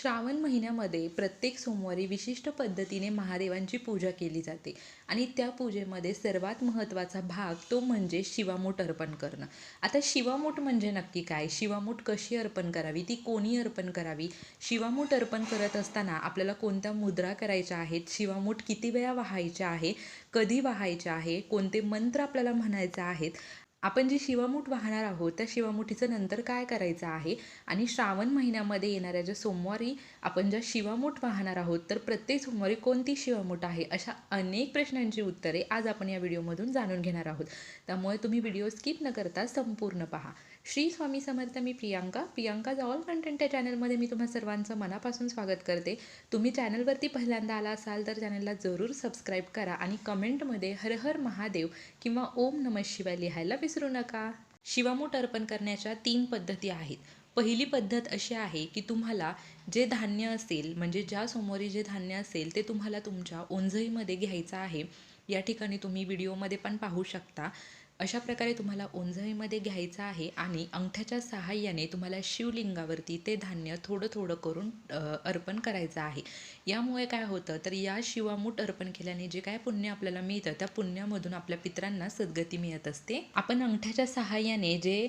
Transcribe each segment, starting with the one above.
श्रावण महिन्यामध्ये प्रत्येक सोमवारी विशिष्ट पद्धतीने महादेवांची पूजा केली जाते. आणि त्या पूजेमध्ये सर्वात महत्त्वाचा भाग तो म्हणजे शिवामूठ अर्पण करणं. आता शिवामूठ म्हणजे नक्की काय? शिवामूठ कशी अर्पण करावी? ती कोणी अर्पण करावी? शिवामूठ अर्पण करत असताना आपल्याला कोणत्या मुद्रा करायच्या आहेत? शिवामूठ किती वेळा वाहायच्या आहे? कधी वाहायच्या आहे? कोणते मंत्र आपल्याला म्हणायचे आहेत? आपण जी शिवामूठ वाहणार आहोत त्या शिवामुठीचं नंतर काय करायचं आहे? आणि श्रावण महिन्यामध्ये येणाऱ्या ज्या सोमवारी आपण ज्या शिवामूठ वाहणार आहोत तर प्रत्येक सोमवारी कोणती शिवामूठ आहे? अशा अनेक प्रश्नांची उत्तरे आज आपण या व्हिडिओमधून जाणून घेणार आहोत. त्यामुळे तुम्ही व्हिडिओ स्किप न करता संपूर्ण पहा. श्री स्वामी समर्थ मी प्रियांका. प्रियांका ऑल कंटेंट या चॅनलमध्ये मी तुम्हा सर्वांचं मनापासून स्वागत करते. तुम्ही चॅनलवरती पहिल्यांदा आला असाल तर चॅनलला जरूर सबस्क्राईब करा आणि कमेंटमध्ये हर हर महादेव किंवा ओम नमः शिवाय लिहायला विसरू नका. शिवामूठ अर्पण करण्याच्या तीन पद्धती आहेत. पहिली पद्धत अशी आहे की तुम्हाला जे धान्य असेल म्हणजे ज्या समोरी जे धान्य असेल ते तुम्हाला तुमच्या ओंजळीमध्ये घ्यायचं आहे. या ठिकाणी तुम्ही व्हिडिओमध्ये पण पाहू शकता. अशा प्रकारे तुम्हाला ओंजळीमध्ये घ्यायचं आहे आणि अंगठ्याच्या सहाय्याने तुम्हाला शिवलिंगावरती ते धान्य थोडं थोडं करून अर्पण करायचं आहे. यामुळे काय होतं तर या शिवामूठ अर्पण केल्याने जे काय पुण्य आपल्याला मिळतं त्या पुण्यामधून आपल्या पित्रांना सद्गती मिळत असते. आपण अंगठ्याच्या सहाय्याने जे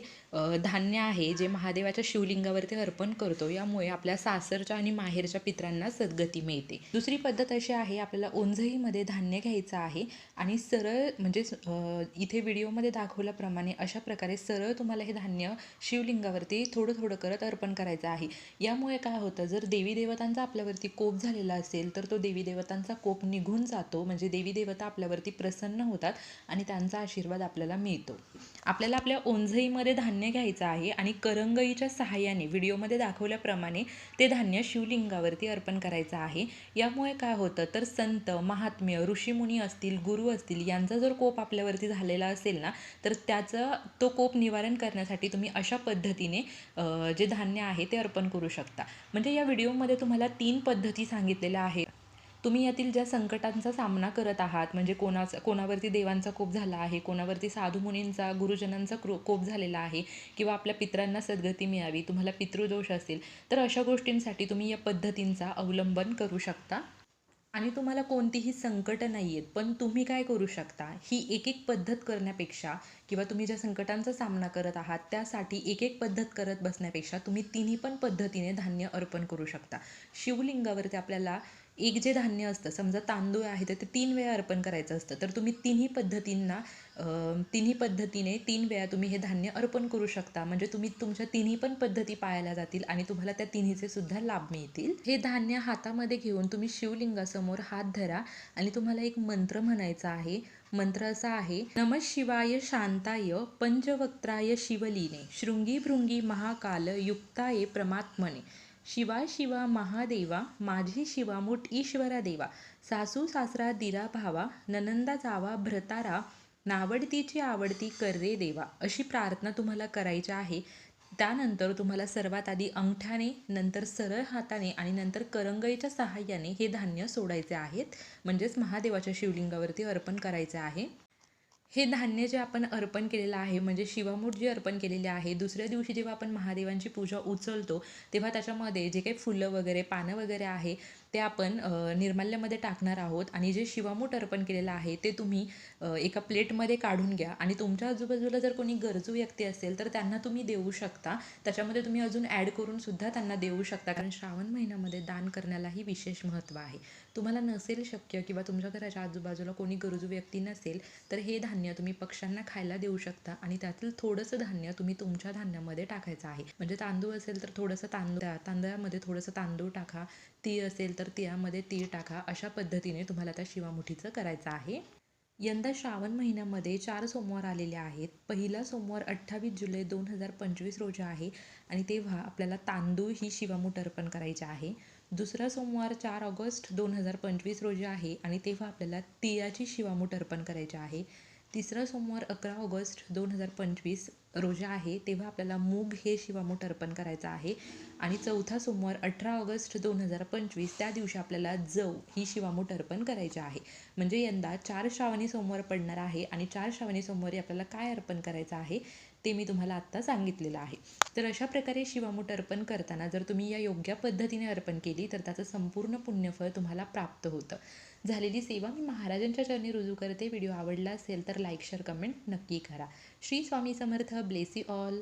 धान्य आहे जे महादेवाच्या शिवलिंगावरती अर्पण करतो यामुळे आपल्या सासरच्या आणि माहेरच्या पित्रांना सद्गती मिळते. दुसरी पद्धत अशी आहे आपल्याला ओंजळीमध्ये धान्य घ्यायचं आहे आणि सरळ म्हणजे इथे व्हिडिओमध्ये दाखवल्याप्रमाणे अशा प्रकारे सरळ तुम्हाला हे धान्य शिवलिंगावरती थोडं थोडं करत अर्पण करायचं आहे. यामुळे काय होतं जर देवी देवतांचा आपल्यावरती कोप झालेला असेल तर तो देवी देवतांचा कोप निघून जातो. म्हणजे देवी देवता आपल्यावरती प्रसन्न होतात आणि त्यांचा आशीर्वाद आपल्याला मिळतो. आपल्याला आपल्या ओंझईमध्ये धान्य घ्यायचं आहे आणि करंगईच्या सहाय्याने व्हिडिओमध्ये दाखवल्याप्रमाणे ते धान्य शिवलिंगावरती अर्पण करायचं आहे. यामुळे काय होतं तर संत महात्म्य ऋषीमुनी असतील गुरु असतील यांचा जर कोप आपल्यावरती झालेला असेल ना तर त्याचं तो कोप निवारण करण्यासाठी तुम्ही अशा पद्धतीने जे धान्य आहे ते अर्पण करू शकता. म्हणजे या व्हिडिओमध्ये तुम्हाला तीन पद्धती सांगितलेल्या आहेत. तुम्ही यातील ज्या संकटांचा सामना करत आहात म्हणजे कोणाचा कोणावरती देवांचा कोप झाला आहे कोणावरती साधू मुनींचा गुरुजनांचा क्रो कोप झालेला आहे किंवा आपल्या पित्रांना सद्गती मिळावी तुम्हाला पितृदोष असेल तर अशा गोष्टींसाठी तुम्ही या पद्धतींचा अवलंबन करू शकता. आणि तुम्हाला कोणतीही संकट नाही आहेत पण तुम्ही काय करू शकता? ही एक एक पद्धत करण्यापेक्षा किंवा तुम्ही ज्या संकटांचा सामना करत आहात त्यासाठी एक एक पद्धत करत बसण्यापेक्षा तुम्ही तिन्ही पण पद्धतीने धान्य अर्पण करू शकता. शिवलिंगावरती आपल्याला एक जे धान्य असतं समजा तांदूळ आहे तर ते तीन वेळा अर्पण करायचं असतं. तर तुम्ही तिन्ही पद्धतींना तिन्ही पद्धतीने तीन वेळा तुम्ही हे धान्य अर्पण करू शकता. म्हणजे तुम्ही तुमच्या तिन्ही पण पद्धती पाळल्या जातील आणि तुम्हाला त्या तिन्हीचे सुद्धा लाभ मिळतील. हे धान्य हातामध्ये घेऊन तुम्ही शिवलिंगासमोर हात धरा आणि तुम्हाला एक मंत्र म्हणायचा आहे. मंत्र असा आहे नम शिवाय शांताय पंचवक्त्राय शिवलीने शृंगी भृंगी महाकाल युक्ताय प्रमात्मने. शिवा शिवा महादेवा माझी शिवा मोठ ईश्वरा देवा सासू सासरा दिरा भावा ननंदा जावा भ्रतारा नावडतीची आवडती कर्रे देवा अशी प्रार्थना तुम्हाला करायची आहे. त्यानंतर तुम्हाला सर्वात आधी अंगठ्याने नंतर सरळ हाताने आणि नंतर करंगईच्या सहाय्याने हे धान्य सोडायचे आहेत. म्हणजेच महादेवाच्या शिवलिंगावरती अर्पण करायचे आहे. हे धान्य जे आपण अर्पण केलेलं आहे म्हणजे शिवामूठ जे अर्पण केलेले आहे दुसऱ्या दिवशी जेव्हा आपण महादेवांची पूजा उचलतो तेव्हा त्याच्यामध्ये जे काही फुलं वगैरे पानं वगैरे आहे ते आपण निर्माल्यामध्ये टाकणार आहोत. आणि जे शिवामूठ अर्पण केलेलं आहे ते तुम्ही एका प्लेटमध्ये काढून घ्या. आणि तुमच्या आजूबाजूला जर कोणी गरजू व्यक्ती असेल तर त्यांना तुम्ही देऊ शकता. त्याच्यामध्ये तुम्ही अजून ॲड करून सुद्धा त्यांना देऊ शकता. कारण श्रावण महिन्यामध्ये दान करण्यालाही विशेष महत्त्व आहे. तुम्हाला नसेल शक्य किंवा तुमच्या घराच्या आजूबाजूला कोणी गरजू व्यक्ती नसेल तर हे धान्य तुम्ही पक्ष्यांना खायला देऊ शकता. आणि त्यातील थोडंसं धान्य तुम्ही तुमच्या धान्यामध्ये टाकायचं आहे. म्हणजे तांदूळ असेल तर थोडंसं तांदूळ तांदळामध्ये थोडंसं तांदूळ टाका. ती असेल तर तर तिळामध्ये तीळ टाका. अशा पद्धतीने तुम्हाला त्या शिवामुठीचं करायचं आहे. यंदा श्रावण महिन्यामध्ये चार सोमवार आलेले आहेत. पहिला सोमवार अठ्ठावीस जुलै दोन हजार पंचवीस रोजी आहे आणि तेव्हा आपल्याला तांदूळ ही शिवामूठ अर्पण करायची आहे. दुसरा सोमवार चार ऑगस्ट दोन हजार पंचवीस रोजी आहे आणि तेव्हा आपल्याला तिळाची शिवामूठ अर्पण करायची आहे. तिसरा सोमवार अकरा ऑगस्ट दोन हजार पंचवीस रोजा आहे तेव्हा आपल्याला मूग हे शिवामूठ अर्पण करायचं आहे. आणि चौथा सोमवार अठरा ऑगस्ट दोन हजार पंचवीस त्या दिवशी आपल्याला जव ही शिवामूठ अर्पण करायची आहे. म्हणजे यंदा चार श्रावणी सोमवार पडणार आहे आणि चार श्रावणी सोमवारी आपल्याला काय अर्पण करायचं आहे? ते मी तुम्हाला आत्ता सांगितलेलं आहे. तर अशा प्रकारे शिवामूठ अर्पण करताना जर तुम्ही या योग्य पद्धतीने अर्पण केली तर त्याचं संपूर्ण पुण्यफळ तुम्हाला प्राप्त होतं. झालेली सेवा मी महाराजांच्या चरणी रुजू करते. व्हिडिओ आवडला असेल तर लाईक शेअर कमेंट नक्की करा. श्री स्वामी समर्थ. Bless all.